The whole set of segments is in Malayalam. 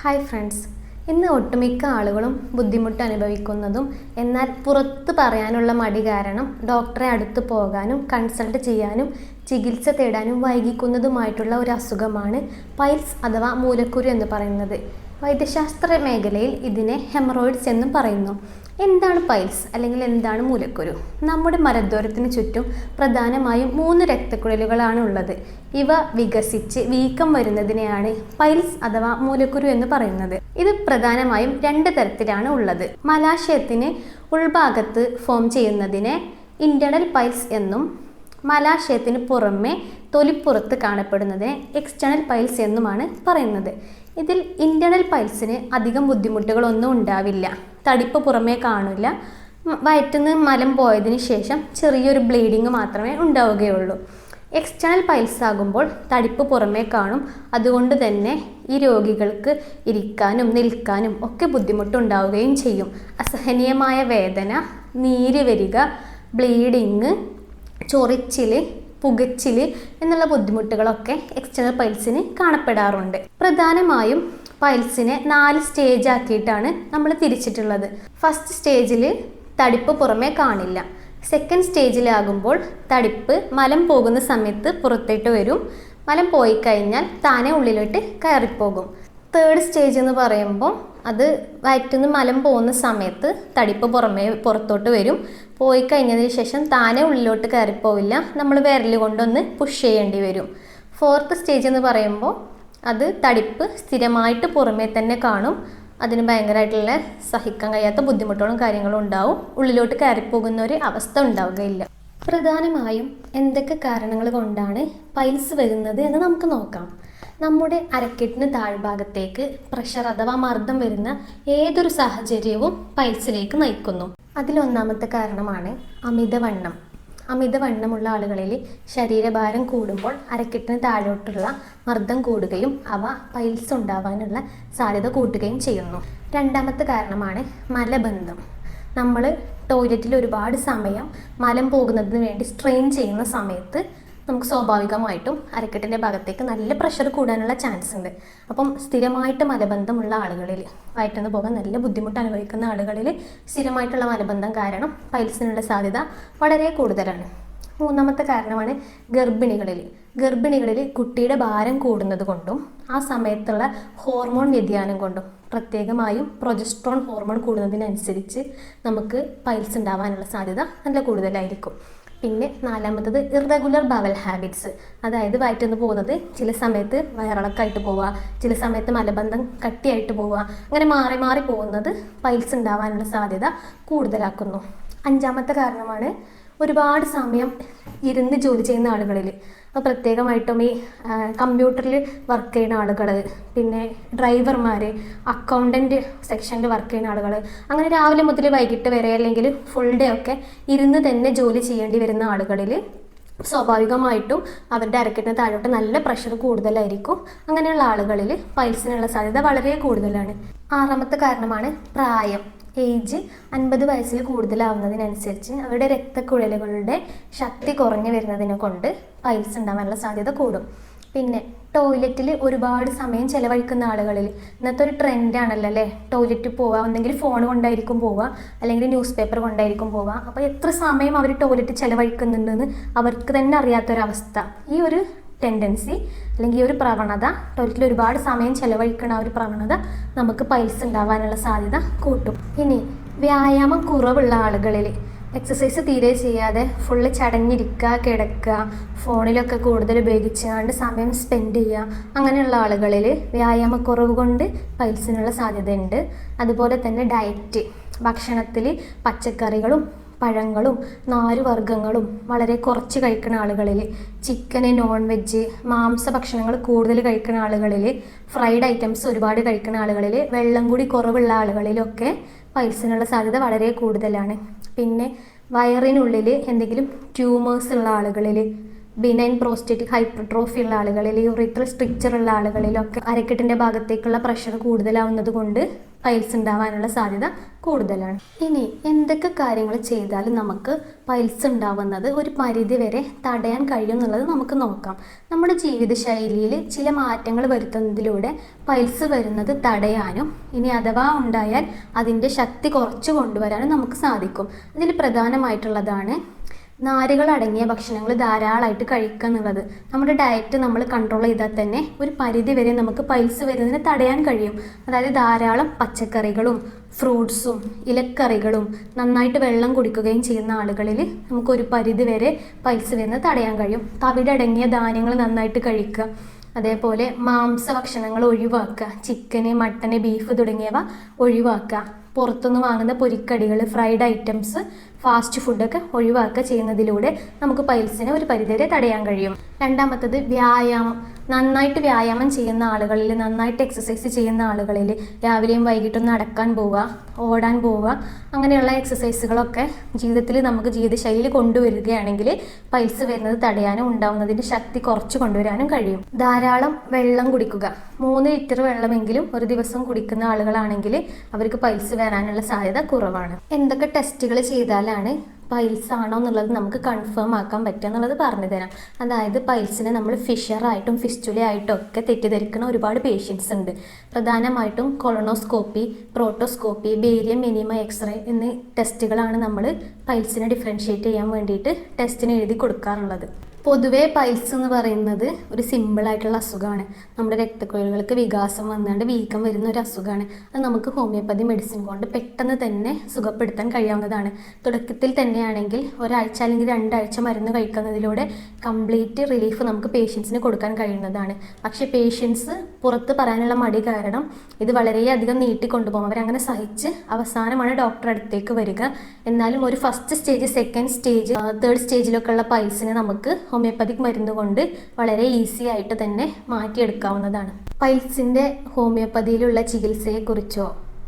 ഹായ് ഫ്രണ്ട്സ് ഇന്ന് ഒട്ടുമിക്ക ആളുകളും ബുദ്ധിമുട്ട് അനുഭവിക്കുന്നതും എന്നാൽ പുറത്ത് പറയാനുള്ള മടി കാരണം ഡോക്ടറെ അടുത്ത് പോകാനും കൺസൾട്ട് ചെയ്യാനും ചികിത്സ തേടാനും വൈകിക്കുന്നതുമായിട്ടുള്ള ഒരു അസുഖമാണ് പൈൽസ് അഥവാ മൂലക്കുരു എന്ന് പറയുന്നത്. വൈദ്യശാസ്ത്ര മേഖലയിൽ ഇതിനെ ഹെമറോയിഡ്സ് എന്നും പറയുന്നു. എന്താണ് പൈൽസ് അല്ലെങ്കിൽ എന്താണ് മൂലക്കുരു? നമ്മുടെ മലദ്വാരത്തിന് ചുറ്റും പ്രധാനമായും മൂന്ന് രക്തക്കുഴലുകളാണ് ഉള്ളത്. ഇവ വികസിച്ച് വീക്കം വരുന്നതിനെയാണ് പൈൽസ് അഥവാ മൂലക്കുരു എന്ന് പറയുന്നത്. ഇത് പ്രധാനമായും രണ്ട് തരത്തിലാണ് ഉള്ളത്. മലാശയത്തിന് ഉൾഭാഗത്ത് ഫോം ചെയ്യുന്നതിനെ ഇന്റേണൽ പൈൽസ് എന്നും മലാശയത്തിന് പുറമെ തൊലിപ്പുറത്ത് കാണപ്പെടുന്നതിനെ എക്സ്റ്റേണൽ പൈൽസ് എന്നുമാണ് പറയുന്നത്. ഇതിൽ ഇന്റേണൽ പൈൽസിന് അധികം ബുദ്ധിമുട്ടുകളൊന്നും ഉണ്ടാവില്ല. തടിപ്പ് പുറമേ കാണില്ല വയറ്റുനിന്ന് മലം പോയതിന് ശേഷം ചെറിയൊരു ബ്ലീഡിങ് മാത്രമേ ഉണ്ടാവുകയുള്ളൂ. എക്സ്റ്റേണൽ പൈൽസ് ആകുമ്പോൾ തടിപ്പ് പുറമേ കാണും. അതുകൊണ്ട് തന്നെ ഈ രോഗികൾക്ക് ഇരിക്കാനും നിൽക്കാനും ഒക്കെ ബുദ്ധിമുട്ടുണ്ടാവുകയും ചെയ്യും. അസഹനീയമായ വേദന നീര് വരിക ബ്ലീഡിങ് ചൊറിച്ചിൽ പുകച്ചിൽ എന്നുള്ള ബുദ്ധിമുട്ടുകളൊക്കെ എക്സ്റ്റേണൽ പൈൽസിന് കാണപ്പെടാറുണ്ട്. പ്രധാനമായും പൈൽസിനെ നാല് സ്റ്റേജ് ആക്കിയിട്ടാണ് നമ്മൾ തിരിച്ചിട്ടുള്ളത്. ഫസ്റ്റ് സ്റ്റേജിൽ തടിപ്പ് പുറമേ കാണില്ല. സെക്കൻഡ് സ്റ്റേജിലാകുമ്പോൾ തടിപ്പ് മലം പോകുന്ന സമയത്ത് പുറത്തേട്ട് വരും. മലം പോയി കഴിഞ്ഞാൽ താനെ ഉള്ളിലോട്ട് കയറിപ്പോകും. തേർഡ് സ്റ്റേജ് എന്ന് പറയുമ്പോൾ അത് വയറ്റുനിന്ന് മലം പോകുന്ന സമയത്ത് തടിപ്പ് പുറമേ പുറത്തോട്ട് വരും. പോയി കഴിഞ്ഞതിന് ശേഷം താനെ ഉള്ളിലോട്ട് കയറിപ്പോവില്ല. നമ്മൾ വിരൽ കൊണ്ടൊന്ന് പുഷ് ചെയ്യേണ്ടി വരും. ഫോർത്ത് സ്റ്റേജ് എന്ന് പറയുമ്പോൾ അത് തടിപ്പ് സ്ഥിരമായിട്ട് പുറമേ തന്നെ കാണും. അതിന് ഭയങ്കരമായിട്ടുള്ള സഹിക്കാൻ കഴിയാത്ത ബുദ്ധിമുട്ടുകളും കാര്യങ്ങളും ഉണ്ടാവും. ഉള്ളിലോട്ട് കയറിപ്പോകുന്ന ഒരു അവസ്ഥ ഉണ്ടാവുകയില്ല. പ്രധാനമായും എന്തൊക്കെ കാരണങ്ങൾ കൊണ്ടാണ് പൈൽസ് വരുന്നത് എന്ന് നമുക്ക് നോക്കാം. നമ്മുടെ അരക്കെട്ടിന് താഴ്ഭാഗത്തേക്ക് പ്രഷർ അഥവാ മർദ്ദം വരുന്ന ഏതൊരു സാഹചര്യവും പൈൽസിലേക്ക് നയിക്കുന്നു. അതിലൊന്നാമത്തെ കാരണമാണ് അമിതവണ്ണം. അമിതവണ്ണമുള്ള ആളുകളിൽ ശരീരഭാരം കൂടുമ്പോൾ അരക്കെട്ടിന് താഴോട്ടുള്ള മർദ്ദം കൂടുകയും അവ പൈൽസ് ഉണ്ടാവാനുള്ള സാധ്യത കൂട്ടുകയും ചെയ്യുന്നു. രണ്ടാമത്തെ കാരണമാണ് മലബന്ധം. നമ്മൾ ടോയ്ലറ്റിൽ ഒരുപാട് സമയം മലം പോകുന്നതിന് വേണ്ടി സ്ട്രെയിൻ ചെയ്യുന്ന സമയത്ത് നമുക്ക് സ്വാഭാവികമായിട്ടും അരക്കെട്ടിന്റെ ഭാഗത്തേക്ക് നല്ല പ്രഷർ കൂടാനുള്ള ചാൻസ് ഉണ്ട്. അപ്പം സ്ഥിരമായിട്ട് മലബന്ധമുള്ള ആളുകളിൽ വയറ്റുന്ന പോകാൻ നല്ല ബുദ്ധിമുട്ട് അനുഭവിക്കുന്ന ആളുകളിൽ സ്ഥിരമായിട്ടുള്ള മലബന്ധം കാരണം പൈൽസിനുള്ള സാധ്യത വളരെ കൂടുതലാണ്. മൂന്നാമത്തെ കാരണമാണ് ഗർഭിണികളിൽ. ഗർഭിണികളിൽ കുട്ടിയുടെ ഭാരം കൂടുന്നത് കൊണ്ടും ആ സമയത്തുള്ള ഹോർമോൺ വ്യതിയാനം കൊണ്ടും പ്രത്യേകമായും പ്രൊജസ്ട്രോൺ ഹോർമോൺ കൂടുന്നതിനനുസരിച്ച് നമുക്ക് പൈൽസ് ഉണ്ടാവാനുള്ള സാധ്യത നല്ല കൂടുതലായിരിക്കും. പിന്നെ നാലാമത്തത് ഇറഗുലർ ബവൽ ഹാബിറ്റ്സ് അതായത് വയറ്റുനിന്ന് പോകുന്നത് ചില സമയത്ത് വയറിളക്കായിട്ട് പോവുക ചില സമയത്ത് മലബന്ധം കട്ടിയായിട്ട് പോവുക അങ്ങനെ മാറി മാറി പോകുന്നത് പൈൽസ് ഉണ്ടാവാനുള്ള സാധ്യത കൂടുതലാക്കുന്നു. അഞ്ചാമത്തെ കാരണമാണ് ഒരുപാട് സമയം ഇരുന്ന് ജോലി ചെയ്യുന്ന ആളുകളിൽ പ്രത്യേകമായിട്ടും ഈ കമ്പ്യൂട്ടറിൽ വർക്ക് ചെയ്യുന്ന ആളുകൾ പിന്നെ ഡ്രൈവർമാർ അക്കൗണ്ടന്റ് സെക്ഷനിൽ വർക്ക് ചെയ്യുന്ന ആളുകൾ അങ്ങനെ രാവിലെ മുതൽ വൈകിട്ട് വരെ അല്ലെങ്കിൽ ഫുൾ ഡേ ഒക്കെ ഇരുന്ന് തന്നെ ജോലി ചെയ്യേണ്ടി വരുന്ന ആളുകളിൽ സ്വാഭാവികമായിട്ടും അവരുടെ അരക്കെട്ടിന് താഴോട്ട് നല്ല പ്രഷർ കൂടുതലായിരിക്കും. അങ്ങനെയുള്ള ആളുകളിൽ പൈൽസിനുള്ള സാധ്യത വളരെ കൂടുതലാണ്. ആറാമത്തെ കാരണമാണ് പ്രായം. ഏജ് അൻപത് വയസ്സിൽ കൂടുതലാവുന്നതിനനുസരിച്ച് അവരുടെ രക്തക്കുഴലുകളുടെ ശക്തി കുറഞ്ഞു വരുന്നതിനെ കൊണ്ട് പൈൽസ് ഉണ്ടാവാനുള്ള സാധ്യത കൂടും. പിന്നെ ടോയ്ലറ്റിൽ ഒരുപാട് സമയം ചെലവഴിക്കുന്ന ആളുകളിൽ ഇന്നത്തെ ഒരു ട്രെൻഡാണല്ലോ അല്ലേ? ടോയ്ലറ്റിൽ പോവുക ഒന്നെങ്കിൽ ഫോൺ കൊണ്ടായിരിക്കും പോവുക അല്ലെങ്കിൽ ന്യൂസ് പേപ്പർ കൊണ്ടായിരിക്കും പോവുക അപ്പോൾ എത്ര സമയം അവർ ടോയ്ലറ്റ് ചെലവഴിക്കുന്നുണ്ടെന്ന് അവർക്ക് തന്നെ അറിയാത്തൊരവസ്ഥ. ഈ ഒരു ടെൻഡൻസി അല്ലെങ്കിൽ ഒരു പ്രവണത ടോയ്ലറ്റിൽ ഒരുപാട് സമയം ചെലവഴിക്കുന്ന ആ ഒരു പ്രവണത നമുക്ക് പൈൽസ് ഉണ്ടാവാനുള്ള സാധ്യത കൂട്ടും. ഇനി വ്യായാമം കുറവുള്ള ആളുകളിൽ എക്സസൈസ് തീരെ ചെയ്യാതെ ഫുള്ള് ചടഞ്ഞിരിക്കുക കിടക്കുക ഫോണിലൊക്കെ കൂടുതൽ ഉപയോഗിച്ചുകൊണ്ട് സമയം സ്പെൻഡ് ചെയ്യുക അങ്ങനെയുള്ള ആളുകളിൽ വ്യായാമക്കുറവ് കൊണ്ട് പൈൽസിനുള്ള സാധ്യതയുണ്ട്. അതുപോലെ തന്നെ ഡയറ്റ് ഭക്ഷണത്തിൽ പച്ചക്കറികളും പഴങ്ങളും നാരുവർഗങ്ങളും വളരെ കുറച്ച് കഴിക്കുന്ന ആളുകളിൽ ചിക്കന് നോൺ വെജ് മാംസ ഭക്ഷണങ്ങൾ കൂടുതൽ കഴിക്കുന്ന ആളുകളിൽ ഫ്രൈഡ് ഐറ്റംസ് ഒരുപാട് കഴിക്കുന്ന ആളുകളിൽ വെള്ളം കൂടി കുറവുള്ള ആളുകളിലൊക്കെ പൈൽസിനുള്ള സാധ്യത വളരെ കൂടുതലാണ്. പിന്നെ വയറിനുള്ളിൽ എന്തെങ്കിലും ട്യൂമേഴ്സ് ഉള്ള ആളുകളിൽ ബിനൈൻ പ്രോസ്റ്റേറ്റിക് ഹൈപ്പർട്രോഫി ഉള്ള ആളുകളിൽ യുറിത്രൽ സ്ട്രിക്ചർ ഉള്ള ആളുകളിലൊക്കെ അരക്കെട്ടിന്റെ ഭാഗത്തേക്കുള്ള പ്രഷർ കൂടുതലാവുന്നത് കൊണ്ട് പൈൽസ് ഉണ്ടാവാനുള്ള സാധ്യത കൂടുതലാണ്. ഇനി എന്തൊക്കെ കാര്യങ്ങൾ ചെയ്താലും നമുക്ക് പൈൽസ് ഉണ്ടാവുന്നത് ഒരു പരിധി വരെ തടയാൻ കഴിയും എന്നുള്ളത് നമുക്ക് നോക്കാം. നമ്മുടെ ജീവിതശൈലിയിൽ ചില മാറ്റങ്ങൾ വരുത്തുന്നതിലൂടെ പൈൽസ് വരുന്നത് തടയാനും ഇനി അഥവാ ഉണ്ടായാൽ അതിന്റെ ശക്തി കുറച്ച് കൊണ്ടുവരാനും നമുക്ക് സാധിക്കും. അതിൽ പ്രധാനമായിട്ടുള്ളതാണ് നാരുകൾ അടങ്ങിയ ഭക്ഷണങ്ങൾ ധാരാളമായിട്ട് കഴിക്കുക എന്നുള്ളത്. നമ്മുടെ ഡയറ്റ് നമ്മൾ കൺട്രോൾ ചെയ്താൽ തന്നെ ഒരു പരിധി വരെ നമുക്ക് പൈൽസ് വരുന്നതിനെ തടയാൻ കഴിയും. അതായത് ധാരാളം പച്ചക്കറികളും ഫ്രൂട്ട്സും ഇലക്കറികളും നന്നായിട്ട് വെള്ളം കുടിക്കുകയും ചെയ്യുന്ന ആളുകളിൽ നമുക്ക് ഒരു പരിധി വരെ പൈൽസ് വരുന്നത് തടയാൻ കഴിയും. തവിടടങ്ങിയ ധാന്യങ്ങൾ നന്നായിട്ട് കഴിക്കുക. അതേപോലെ മാംസ മാംസഭക്ഷണങ്ങൾ ഒഴിവാക്കുക. ചിക്കന് മട്ടന് ബീഫ് തുടങ്ങിയവ ഒഴിവാക്കുക. പുറത്തുനിന്ന് വാങ്ങുന്ന പൊരിക്കടികൾ ഫ്രൈഡ് ഐറ്റംസ് ഫാസ്റ്റ് ഫുഡൊക്കെ ഒഴിവാക്കുക ചെയ്യുന്നതിലൂടെ നമുക്ക് പൈൽസിനെ ഒരു പരിധിവരെ തടയാൻ കഴിയും. രണ്ടാമത്തത് വ്യായാമം. നന്നായിട്ട് വ്യായാമം ചെയ്യുന്ന ആളുകളിൽ നന്നായിട്ട് എക്സസൈസ് ചെയ്യുന്ന ആളുകളിൽ രാവിലെയും വൈകിട്ടും നടക്കാൻ പോവുക ഓടാൻ പോവുക അങ്ങനെയുള്ള എക്സസൈസുകളൊക്കെ ജീവിതത്തിൽ നമുക്ക് ജീവിതശൈലി കൊണ്ടുവരികയാണെങ്കിൽ പൈൽസ് വരുന്നത് തടയാനും ഉണ്ടാവുന്നതിന്റെ ശക്തി കുറച്ച് കൊണ്ടുവരാനും കഴിയും. ധാരാളം വെള്ളം കുടിക്കുക. മൂന്ന് ലിറ്റർ വെള്ളമെങ്കിലും ഒരു ദിവസം കുടിക്കുന്ന ആളുകളാണെങ്കിൽ അവർക്ക് പൈൽസ് വരാനുള്ള സാധ്യത കുറവാണ്. എന്തൊക്കെ ടെസ്റ്റുകൾ ചെയ്താലാണ് പൈൽസ് ആണോ എന്നുള്ളത് നമുക്ക് കൺഫേം ആക്കാൻ പറ്റുക എന്നുള്ളത് പറഞ്ഞു തരാം. അതായത് പൈൽസിനെ നമ്മൾ ഫിഷറായിട്ടും ഫിസ്റ്റുലയായിട്ടും ഒക്കെ തെറ്റിദ്ധരിക്കുന്ന ഒരുപാട് പേഷ്യൻസ് ഉണ്ട്. പ്രധാനമായിട്ടും colonoscopy proctoscopy barium enema X-ray എന്നീ ടെസ്റ്റുകളാണ് നമ്മൾ പൈൽസിനെ ഡിഫറൻഷ്യേറ്റ് ചെയ്യാൻ വേണ്ടിയിട്ട് ടെസ്റ്റിന് എഴുതി കൊടുക്കാറുള്ളത്. പൊതുവേ പൈൽസ് എന്ന് പറയുന്നത് ഒരു സിമ്പിൾ ആയിട്ടുള്ള അസുഖമാണ്. നമ്മുടെ രക്തക്കുഴലുകൾക്ക് വികാസം വന്നുകൊണ്ട് വീക്കം വരുന്ന ഒരു അസുഖമാണ്. അത് നമുക്ക് ഹോമിയോപ്പതി മെഡിസിൻ കൊണ്ട് പെട്ടെന്ന് തന്നെ സുഖപ്പെടുത്താൻ കഴിയാവുന്നതാണ്. തുടക്കത്തിൽ തന്നെയാണെങ്കിൽ ഒരാഴ്ച അല്ലെങ്കിൽ രണ്ടാഴ്ച മരുന്ന് കഴിക്കുന്നതിലൂടെ കംപ്ലീറ്റ് റിലീഫ് നമുക്ക് പേഷ്യൻസിന് കൊടുക്കാൻ കഴിയുന്നതാണ്. പക്ഷേ പേഷ്യൻസ് പുറത്ത് പറയാനുള്ള മടി കാരണം ഇത് വളരെയധികം നീട്ടിക്കൊണ്ടുപോകും. അവരങ്ങനെ സഹിച്ച് അവസാനമാണ് ഡോക്ടർ അടുത്തേക്ക് വരിക. എന്നാലും ഒരു first stage second stage third സ്റ്റേജിലൊക്കെ ഉള്ള പൈൽസിനെ നമുക്ക് ഹോമിയോപ്പതിക് മരുന്ന് കൊണ്ട് വളരെ ഈസി ആയിട്ട് തന്നെ മാറ്റിയെടുക്കാവുന്നതാണ്. പൈൽസിന്റെ ഹോമിയോപ്പതിയിലുള്ള ചികിത്സയെക്കുറിച്ചോ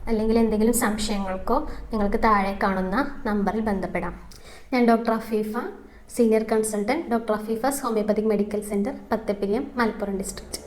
അല്ലെങ്കിൽ എന്തെങ്കിലും സംശയങ്ങൾക്കോ നിങ്ങൾക്ക് താഴെ കാണുന്ന നമ്പറിൽ ബന്ധപ്പെടാം. ഞാൻ doctor Afeefa senior consultant doctor Afeefa's homeopathic medical centre Pathappiriyam Malappuram district